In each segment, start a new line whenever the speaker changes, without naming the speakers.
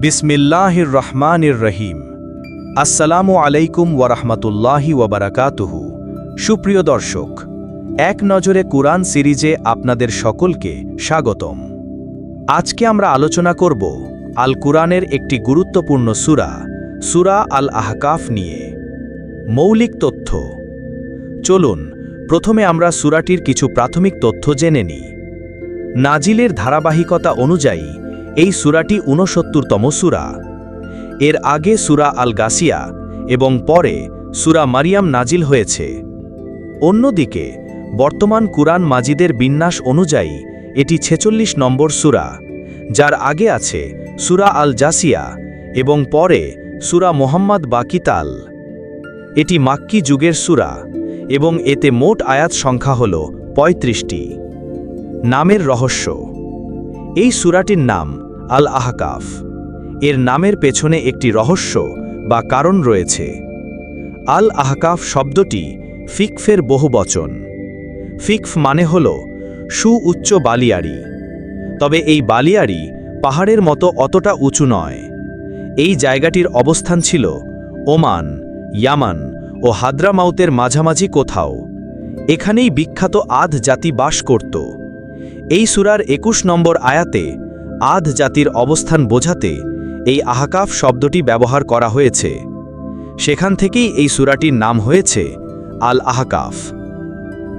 বিসমিল্লাহির রহমানির রহিম আসসালামু আলাইকুম ওয়ারহমতুল্লাহি ওয়াবারাকাতুহু সুপ্রিয় দর্শক এক নজরে কুরআন সিরিজে আপনাদের সকলকে স্বাগতম আজকে আমরা আলোচনা করব আল কুরআনের একটি গুরুত্বপূর্ণ সূরা সুরা আল আহকাফ নিয়ে মৌলিক তথ্য চলুন, প্রথমে আমরা সুরাটির কিছু প্রাথমিক তথ্য জেনে নিই। নাজিলের ধারাবাহিকতা অনুযায়ী, এই সুরাটি ঊনসত্তরতম সুরা। এর আগে সুরা আল গাসিয়া এবং পরে সুরা মারিয়াম নাজিল হয়েছে। অন্যদিকে, বর্তমান কুরআন মাজিদের বিন্যাস অনুযায়ী, এটি ছেচল্লিশ নম্বর সুরা, যার আগে আছে সুরা আল জাসিয়া এবং পরে সুরা মোহাম্মদ বাকিতাল এটি মাক্কি যুগের সূরা। এবং এতে মোট আয়াত সংখ্যা হল পঁয়ত্রিশটি। নামের রহস্য। এই সূরাটির নাম আল আহকাফ এর নামের পেছনে একটি রহস্য বা কারণ রয়েছে। আল আহকাফ শব্দটি ফিকফের বহুবচন ফিকফ মানে হল সুউচ্চ বালিয়াড়ি। তবে এই বালিয়াড়ি পাহাড়ের মতো অতটা উঁচু নয়। এই জায়গাটির অবস্থান ছিল ওমান, ইয়ামান ও হাদ্রামাউতের মাঝামাঝি কোথাও। এখানেই বিখ্যাত আধ জাতি বাস করত। এই সুরার একুশ নম্বর আয়াতে আধ জাতির অবস্থান বোঝাতে এই আহাকাফ শব্দটি ব্যবহার করা হয়েছে। সেখান থেকেই এই সুরাটির নাম হয়েছে আল আহাকাফ।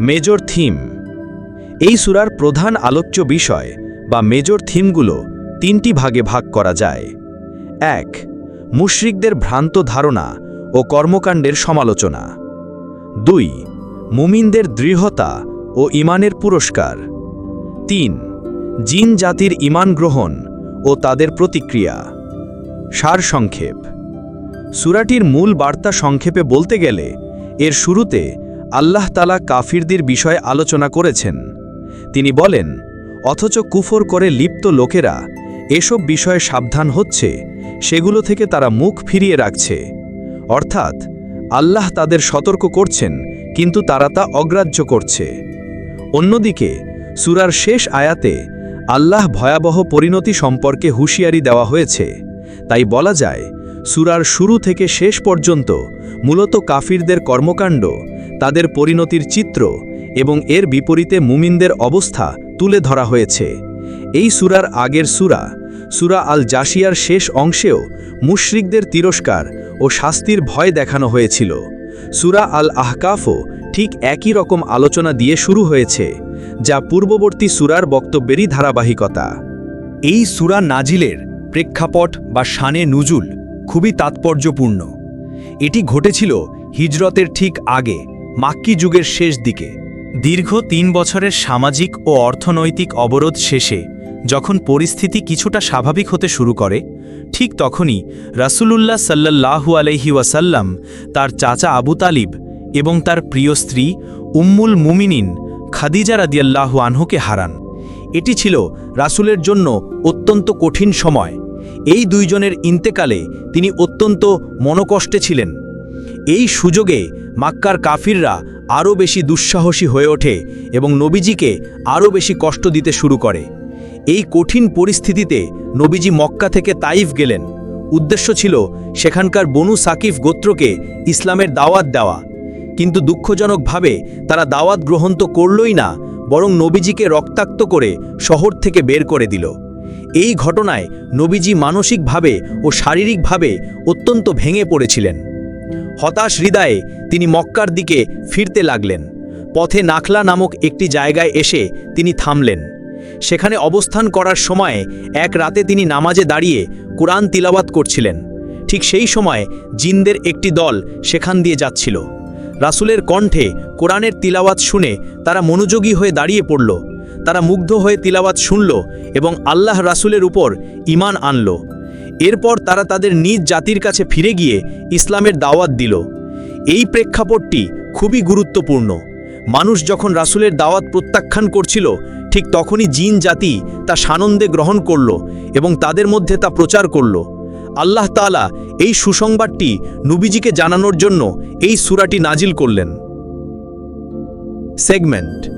Major theme. এই সুরার প্রধান আলোচ্য বিষয় বা মেজর থিমগুলো তিনটি ভাগে ভাগ করা যায়। এক, মুশরিকদের ভ্রান্ত ধারণা ও কর্মকাণ্ডের সমালোচনা। দুই, মুমিনদের দৃঢ়তা ও ইমানের পুরস্কার। তিন, জিন জাতির ইমান গ্রহণ ও তাদের প্রতিক্রিয়া। সারসংক্ষেপ সুরাটির মূল বার্তা সংক্ষেপে বলতে গেলে, এর শুরুতে আল্লাহ তালা কাফিরদের বিষয়ে আলোচনা করেছেন। তিনি বলেন, অথচ কুফর করে লিপ্ত লোকেরা এসব বিষয়ে সাবধান হচ্ছে, সেগুলো থেকে তারা মুখ ফিরিয়ে রাখছে। অর্থাৎ, আল্লাহ তাদের সতর্ক করছেন, কিন্তু তারা তা অগ্রাহ্য করছে। অন্যদিকে, সুরার শেষ আয়াতে আল্লাহ ভয়াবহ পরিণতি সম্পর্কে হুঁশিয়ারি দেওয়া হয়েছে। তাই বলা যায়, সুরার শুরু থেকে শেষ পর্যন্ত মূলত কাফিরদের কর্মকাণ্ড, তাদের পরিণতির চিত্র এবং এর বিপরীতে মুমিনদের অবস্থা তুলে ধরা হয়েছে। এই সুরার আগের সুরা সুরা আল জাসিয়ার শেষ অংশেও মুশরিকদের তিরস্কার ও শাস্তির ভয় দেখানো হয়েছিল। সুরা আল আহকাফও ঠিক একই রকম আলোচনা দিয়ে শুরু হয়েছে, যা পূর্ববর্তী সুরার বক্তব্যেরই ধারাবাহিকতা।
এই সুরা নাজিলের প্রেক্ষাপট বা শানে নুজুল খুবই তাৎপর্যপূর্ণ। এটি ঘটেছিল হিজরতের ঠিক আগে, মাক্কি যুগের শেষ দিকে। দীর্ঘ তিন বছরের সামাজিক ও অর্থনৈতিক অবরোধ শেষে যখন পরিস্থিতি কিছুটা স্বাভাবিক হতে শুরু করে, ঠিক তখনই রাসূলুল্লাহ সাল্লাল্লাহু আলহি ওয়াসাল্লাম, তার চাচা আবু তালিব এবং তার প্রিয় স্ত্রী উম্মুল মুমিনিন খাদিজা রাদিয়াল্লাহু আনহুকে হারান। এটি ছিল রাসূলের জন্য অত্যন্ত কঠিন সময়। এই দুইজনের ইন্তেকালে তিনি অত্যন্ত মনকষ্টে ছিলেন। এই সুযোগে মাক্কার কাফিররা আরও বেশি দুঃসাহসী হয়ে ওঠে এবং নবীজিকে আরও বেশি কষ্ট দিতে শুরু করে। এই কঠিন পরিস্থিতিতে নবীজি মক্কা থেকে তাইফ গেলেন। উদ্দেশ্য ছিল সেখানকার বনু সাকিফ গোত্রকে ইসলামের দাওয়াত দেওয়া। কিন্তু দুঃখজনকভাবে তারা দাওয়াত গ্রহণ তো করলই না, বরং নবীজিকে রক্তাক্ত করে শহর থেকে বের করে দিল। এই ঘটনায় নবীজি মানসিকভাবে ও শারীরিকভাবে অত্যন্ত ভেঙে পড়েছিলেন। হতাশ হৃদয়ে তিনি মক্কার দিকে ফিরতে লাগলেন। পথে নাখলা নামক একটি জায়গায় এসে তিনি থামলেন। সেখানে অবস্থান করার সময় এক রাতে তিনি নামাজে দাঁড়িয়ে কোরআন তিলাবাত করছিলেন। ঠিক সেই সময় জিনদের একটি দল সেখান দিয়ে যাচ্ছিল। রাসুলের কণ্ঠে কোরআনের তিলাওয়াত শুনে তারা মনোযোগী হয়ে দাঁড়িয়ে পড়ল। তারা মুগ্ধ হয়ে তিলাওয়াত শুনল এবং আল্লাহ রাসুলের উপর ইমান আনল। এরপর তারা তাদের নিজ জাতির কাছে ফিরে গিয়ে ইসলামের দাওয়াত দিল। এই প্রেক্ষাপটটি খুবই গুরুত্বপূর্ণ। মানুষ যখন রাসুলের দাওয়াত প্রত্যাখ্যান করছিল ঠিক তখনই জিন জাতি তা সানন্দে গ্রহণ করল এবং তাদের মধ্যে তা প্রচার করল। আল্লাহ তাআলা এই সুসংবাদটি নবীজিকে জানানোর জন্য এই সুরাটি নাজিল করলেন। সেগমেন্ট।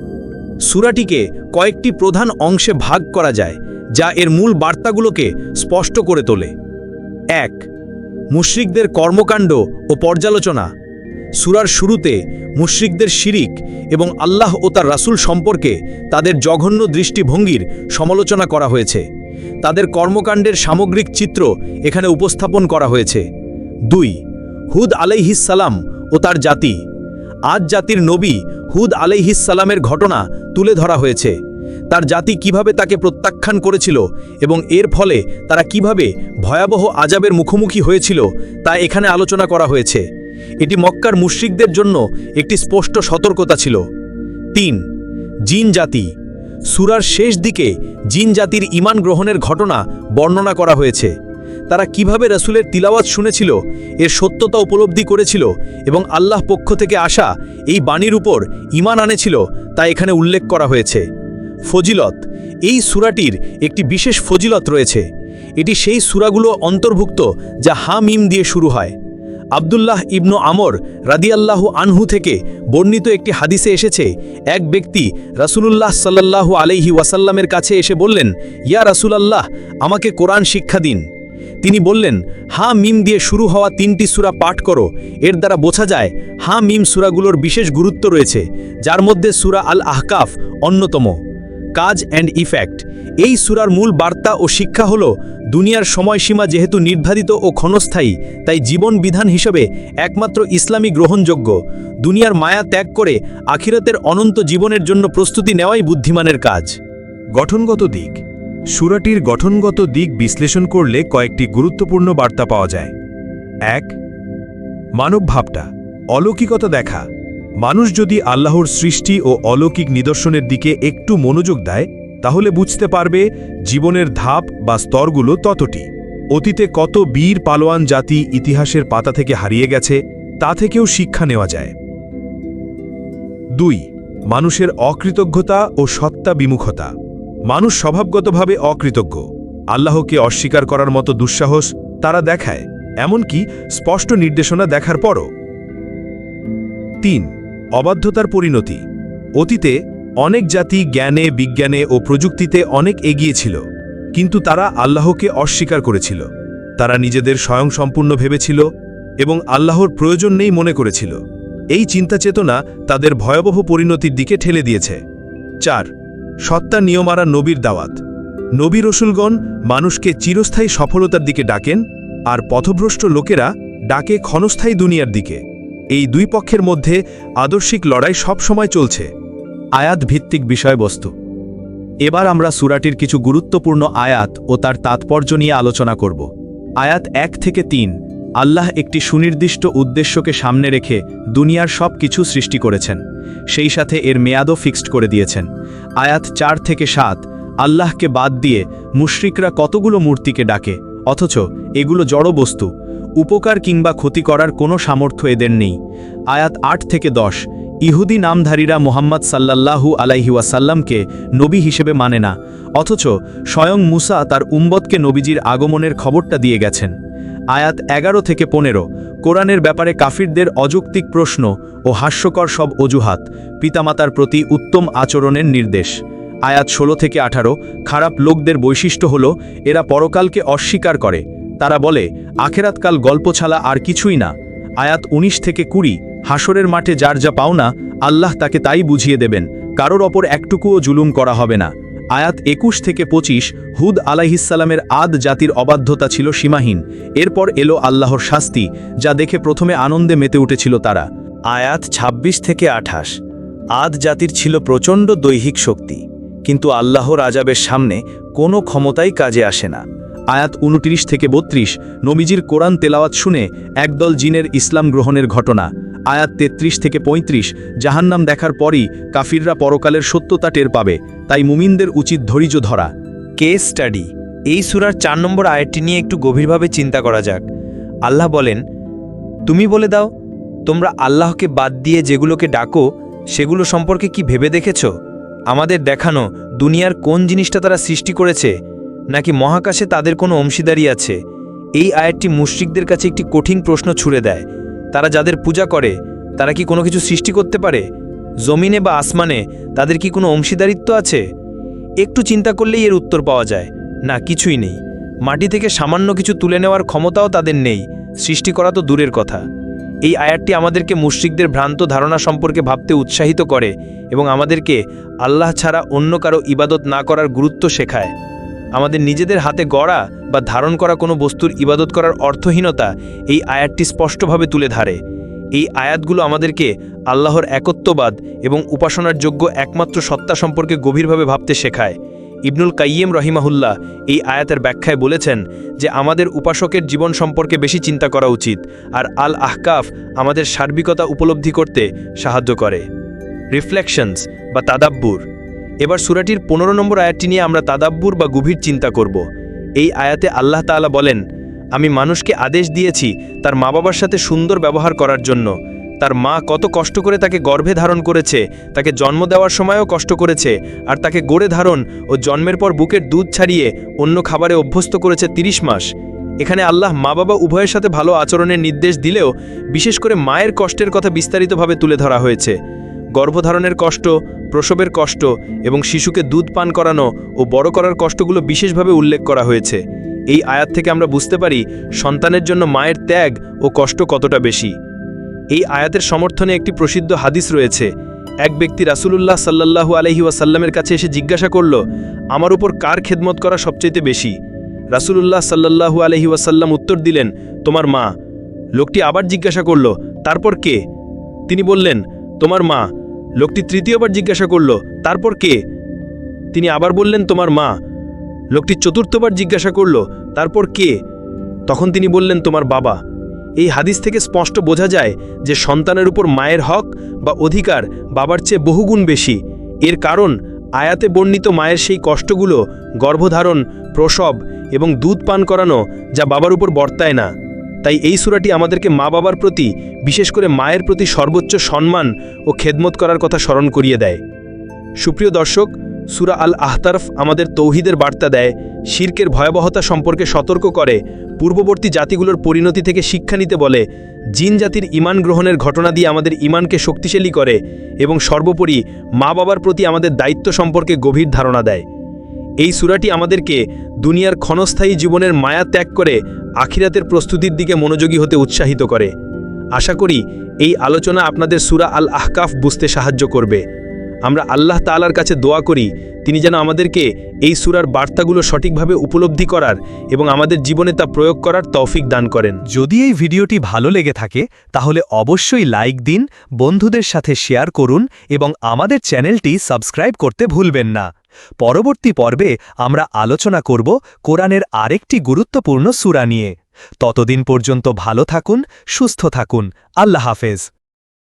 সুরাটিকে কয়েকটি প্রধান অংশে ভাগ করা যায়, যা এর মূল বার্তাগুলোকে স্পষ্ট করে তোলে। এক, মুশ্রিকদের কর্মকাণ্ড ও পর্যালোচনা। সূরার শুরুতে মুশরিকদের শিরিক এবং আল্লাহ ও তার রাসূল সম্পর্কে তাদের জঘন্য দৃষ্টিভঙ্গির সমালোচনা করা হয়েছে। তাদের কর্মকাণ্ডের সামগ্রিক চিত্র এখানে উপস্থাপন করা হয়েছে। দুই, হুদ আলাইহিসালাম ও তার জাতি। আজ জাতির নবী হুদ আলাইহিসালামের ঘটনা তুলে ধরা হয়েছে। তার জাতি কীভাবে তাকে প্রত্যাখ্যান করেছিল এবং এর ফলে তারা কীভাবে ভয়াবহ আজাবের মুখোমুখি হয়েছিল তা এখানে আলোচনা করা হয়েছে। এটি মক্কার মুশ্রিকদের জন্য একটি স্পষ্ট সতর্কতা ছিল। তিন, জিন জাতি। সুরার শেষ দিকে জিন জাতির ইমান গ্রহণের ঘটনা বর্ণনা করা হয়েছে। তারা কীভাবে রসুলের তিলাওয়াত শুনেছিল, এর সত্যতা উপলব্ধি করেছিল এবং আল্লাহ পক্ষ থেকে আসা এই বাণীর উপর ইমান আনেছিল তা এখানে উল্লেখ করা হয়েছে। ফজিলত। এই সুরাটির একটি বিশেষ ফজিলত রয়েছে। এটি সেই সুরাগুলো অন্তর্ভুক্ত যা হা মিম দিয়ে শুরু হয়। আবদুল্লাহ ইবনু আমর রাদিয়াল্লাহু আনহু থেকে বর্ণিত একটি হাদিসে এসেছে, এক ব্যক্তি রাসূলুল্লাহ সাল্লাল্লাহু আলাইহি ওয়াসাল্লামের কাছে এসে বললেন, ইয়া রাসূলাল্লাহ, আমাকে কোরআন শিক্ষা দিন। তিনি বললেন, হা মিম দিয়ে শুরু হওয়া তিনটি সুরা পাঠ করো। এর দ্বারা বোঝা যায়, হা মিম সুরাগুলোর বিশেষ গুরুত্ব রয়েছে, যার মধ্যে সুরা আল আহকাফ অন্যতম। কাজ অ্যান্ড ইফেক্ট এই সুরার মূল বার্তা ও শিক্ষা হল, দুনিয়ার সময়সীমা যেহেতু নির্ধারিত ও ক্ষণস্থায়ী, তাই জীবন বিধান হিসেবে একমাত্র ইসলামী গ্রহণযোগ্য। দুনিয়ার মায়া ত্যাগ করে আখিরাতের অনন্ত জীবনের জন্য প্রস্তুতি নেওয়াই বুদ্ধিমানের কাজ।
গঠনগত দিক। সুরাটির গঠনগত দিক বিশ্লেষণ করলে কয়েকটি গুরুত্বপূর্ণ বার্তা পাওয়া যায়। এক মানব ভাবটা অলৌকিকতা দেখা। মানুষ যদি আল্লাহর সৃষ্টি ও অলৌকিক নিদর্শনের দিকে একটু মনোযোগ দেয়, তাহলে বুঝতে পারবে জীবনের ধাপ বা স্তরগুলো ততটি। অতীতে কত বীর পালোয়ান জাতি ইতিহাসের পাতা থেকে হারিয়ে গেছে, তা থেকেও শিক্ষা নেওয়া যায়। দুই, মানুষের অকৃতজ্ঞতা ও সত্তা বিমুখতা। মানুষ স্বভাবগতভাবে অকৃতজ্ঞ। আল্লাহকে অস্বীকার করার মতো দুঃসাহস তারা দেখায়, এমনকি স্পষ্ট নির্দেশনা দেখার পরও। তিন অবাধ্যতার পরিণতি। অতীতে অনেক জাতি জ্ঞানে, বিজ্ঞানে ও প্রযুক্তিতে অনেক এগিয়ে ছিল, কিন্তু তারা আল্লাহকে অস্বীকার করেছিল। তারা নিজেদের স্বয়ংসম্পূর্ণ ভেবেছিল এবং আল্লাহর প্রয়োজন নেই মনে করেছিল। এই চিন্তা চেতনা তাদের ভয়াবহ পরিণতির দিকে ঠেলে দিয়েছে। চার, সত্তা নিয়মারা নবীর দাওয়াত। নবী রসুলগণ মানুষকে চিরস্থায়ী সফলতার দিকে ডাকেন, আর পথভ্রষ্ট লোকেরা ডাকে ক্ষণস্থায়ী দুনিয়ার দিকে। এই দুই পক্ষের মধ্যে আদর্শিক লড়াই সবসময় চলছে।
আয়াত ভিত্তিক বিষয়বস্তু। এবার আমরা সুরাটির কিছু গুরুত্বপূর্ণ আয়াত ও তার তাৎপর্য নিয়ে আলোচনা করব। আয়াত এক থেকে তিন, আল্লাহ একটি সুনির্দিষ্ট উদ্দেশ্যকে সামনে রেখে দুনিয়ার সব কিছু সৃষ্টি করেছেন, সেই সাথে এর মেয়াদও ফিক্সড করে দিয়েছেন। আয়াত চার থেকে সাত, আল্লাহকে বাদ দিয়ে মুশরিকরা কতগুলো মূর্তিকে ডাকে, অথচ এগুলো জড় বস্তু উপকার কিংবা ক্ষতি করার কোনো সামর্থ্য এদের নেই। আয়াত আট থেকে দশ। ইহুদি নামধারীরা মোহাম্মদ সাল্লাল্লাহু আলাইহি ওয়াসাল্লামকে নবী হিসেবে মানে না। অথচ স্বয়ং মুসা তার উম্বতকে নবীজির আগমনের খবরটা দিয়ে গেছেন। আয়াত এগারো থেকে পনেরো। কোরআনের ব্যাপারে কাফিরদের অযৌক্তিক প্রশ্ন ও হাস্যকর সব অজুহাত পিতামাতার প্রতি উত্তম আচরণের নির্দেশ। আয়াত ষোলো থেকে আঠারো। খারাপ লোকদের বৈশিষ্ট্য হল, এরা পরকালকে অস্বীকার করে। তারা বলে, আখেরাতকাল গল্প ছাড়া আর কিছুই না। আয়াত ১৯ থেকে কুড়ি, হাসরের মাঠে যার যা পাওনা আল্লাহ তাকে তাই বুঝিয়ে দেবেন, কারোর অপর একটুকুও জুলুম করা হবে না। আয়াত একুশ থেকে পঁচিশ, হুদ আলাইহিসালামের আদ জাতির অবাধ্যতা ছিল সীমাহীন। এরপর এলো আল্লাহর শাস্তি, যা দেখে প্রথমে আনন্দে মেতে উঠেছিল তারা। আয়াত ২৬ থেকে আঠাশ, আদ জাতির ছিল প্রচণ্ড দৈহিক শক্তি, কিন্তু আল্লাহর আজাবের সামনে কোনো ক্ষমতাই কাজে আসে না। আয়াত উনত্রিশ থেকে বত্রিশ, নবীজির কোরআন তেলাওয়াত শুনে একদল জিনের ইসলাম গ্রহণের ঘটনা। আয়াত ৩৩ থেকে ৩৫ জাহান্নাম দেখার পরই কাফিররা পরকালের সত্যতা টের পাবে, তাই মুমিনদের উচিত ধৈর্য ধরা।
কেস স্টাডি এই সুরার চার নম্বর আয়াতটি নিয়ে একটু গভীরভাবে চিন্তা করা যাক। আল্লাহ বলেন, তুমি বলে দাও, তোমরা আল্লাহকে বাদ দিয়ে যেগুলোকে ডাকো, সেগুলো সম্পর্কে কি ভেবে দেখেছ? আমাদের দেখানো দুনিয়ার কোন জিনিসটা তারা সৃষ্টি করেছে? নাকি মহাকাশে তাদের কোনো অংশীদারি আছে? এই আয়াতটি মুশ্রিকদের কাছে একটি কঠিন প্রশ্ন ছুড়ে দেয়। তারা যাদের পূজা করে, তারা কি কোনো কিছু সৃষ্টি করতে পারে? জমিনে বা আসমানে তাদের কি কোনো অংশীদারিত্ব আছে? একটু চিন্তা করলেই এর উত্তর পাওয়া যায়। না, কিছুই নেই। মাটি থেকে সামান্য কিছু তুলে নেওয়ার ক্ষমতাও তাদের নেই। সৃষ্টি করা তো দূরের কথা। এই আয়াতটি আমাদেরকে মুশ্রিকদের ভ্রান্ত ধারণা সম্পর্কে ভাবতে উৎসাহিত করে এবং আমাদেরকে আল্লাহ ছাড়া অন্য কারও ইবাদত না করার গুরুত্ব শেখায়। আমাদের নিজেদের হাতে গড়া বা ধারণ করা কোনো বস্তুর ইবাদত করার অর্থহীনতা এই আয়াতটি স্পষ্টভাবে তুলে ধরে। এই আয়াতগুলো আমাদেরকে আল্লাহর একত্ববাদ এবং উপাসনার যোগ্য একমাত্র সত্তা সম্পর্কে গভীরভাবে ভাবতে শেখায়। ইবনুল কাইয়েম রহিমাহুল্লাহ এই আয়াতের ব্যাখ্যায় বলেছেন যে আমাদের উপাসকের জীবন সম্পর্কে বেশি চিন্তা করা উচিত আর আল আহকাফ আমাদের সার্বিকতা উপলব্ধি করতে সাহায্য করে। রিফ্লেকশনস বা তাদাব্বুর। এবার সুরাটির পনেরো নম্বর আয়াতটি নিয়ে আমরা তাদাব্বুর বা গভীর চিন্তা করব। এই আয়াতে আল্লাহ তাআলা বলেন, আমি মানুষকে আদেশ দিয়েছি তার মা বাবার সাথে সুন্দর ব্যবহার করার জন্য। তার মা কত কষ্ট করে তাকে গর্ভে ধারণ করেছে, তাকে জন্ম দেওয়ার সময়ও কষ্ট করেছে, আর তাকে গড়ে ধারণ ও জন্মের পর বুকের দুধ ছাড়িয়ে অন্য খাবারে অভ্যস্ত করেছে ৩০ মাস। এখানে আল্লাহ মা বাবা উভয়ের সাথে ভালো আচরণের নির্দেশ দিলেও বিশেষ করে মায়ের কষ্টের কথা বিস্তারিতভাবে তুলে ধরা হয়েছে। গর্ভধারণের কষ্ট, প্রসবের কষ্ট এবং শিশুকে দুধ পান করানো ও বড় করার কষ্টগুলো বিশেষভাবে উল্লেখ করা হয়েছে। এই আয়াত থেকে আমরা বুঝতে পারি সন্তানের জন্য মায়ের ত্যাগ ও কষ্ট কতটা বেশি। এই আয়াতের সমর্থনে একটি প্রসিদ্ধ হাদিস রয়েছে। এক ব্যক্তি রাসুলুল্লাহ সাল্লাল্লাহু আলহি ওয়াসাল্লামের কাছে এসে জিজ্ঞাসা করল, আমার উপর কার খেদমত করা সবচাইতে বেশি? রাসূলুল্লাহ সাল্লাল্লাহু আলহি ওয়াসাল্লাম উত্তর দিলেন, তোমার মা। লোকটি আবার জিজ্ঞাসা করল, তারপর কে? তিনি বললেন, তোমার মা। লোকটি তৃতীয়বার জিজ্ঞাসা করল, তারপর কে? তিনি আবার বললেন, তোমার মা। লোকটি চতুর্থবার জিজ্ঞাসা করল, তারপর কে? তখন তিনি বললেন, তোমার বাবা। এই হাদিস থেকে স্পষ্ট বোঝা যায় যে সন্তানের উপর মায়ের হক বা অধিকার বাবার চেয়ে বহুগুণ বেশি। এর কারণ, আয়াতে বর্ণিত মায়ের সেই কষ্টগুলো গর্ভধারণ, প্রসব এবং দুধ পান করানো যা বাবার উপর বর্তায় না। তাই এই সুরাটি আমাদেরকে মা বাবার প্রতি, বিশেষ করে মায়ের প্রতি সর্বোচ্চ সম্মান ও খেদমত করার কথা স্মরণ করিয়ে দেয়। সুপ্রিয় দর্শক, সুরা আল আহতারফ আমাদের তৌহিদের বার্তা দেয়, শির্কের ভয়াবহতা সম্পর্কে সতর্ক করে, পূর্ববর্তী জাতিগুলোর পরিণতি থেকে শিক্ষা নিতে বলে, জিন জাতির ইমান গ্রহণের ঘটনা দিয়ে আমাদের ইমানকে শক্তিশালী করে এবং সর্বোপরি মা বাবার প্রতি আমাদের দায়িত্ব সম্পর্কে গভীর ধারণা দেয়। এই সুরাটি আমাদেরকে দুনিয়ার ক্ষণস্থায়ী জীবনের মায়া ত্যাগ করে আখিরাতের প্রস্তুতির দিকে মনোযোগী হতে উৎসাহিত করে। আশা করি এই আলোচনা আপনাদের সুরা আল আহকাফ বুঝতে সাহায্য করবে। আমরা আল্লাহ তালার কাছে দোয়া করি, তিনি যেন আমাদেরকে এই সুরার বার্তাগুলো সঠিকভাবে উপলব্ধি করার এবং আমাদের জীবনে তা প্রয়োগ করার তৌফিক দান করেন।
যদি এই ভিডিওটি ভালো লেগে থাকে, তাহলে অবশ্যই লাইক দিন, বন্ধুদের সাথে শেয়ার করুন এবং আমাদের চ্যানেলটি সাবস্ক্রাইব করতে ভুলবেন না। পরবর্তী পর্বে আমরা আলোচনা করব কোরআনের আরেকটি গুরুত্বপূর্ণ সুরা নিয়ে। ততদিন পর্যন্ত ভালো থাকুন, সুস্থ থাকুন। আল্লাহ হাফেজ।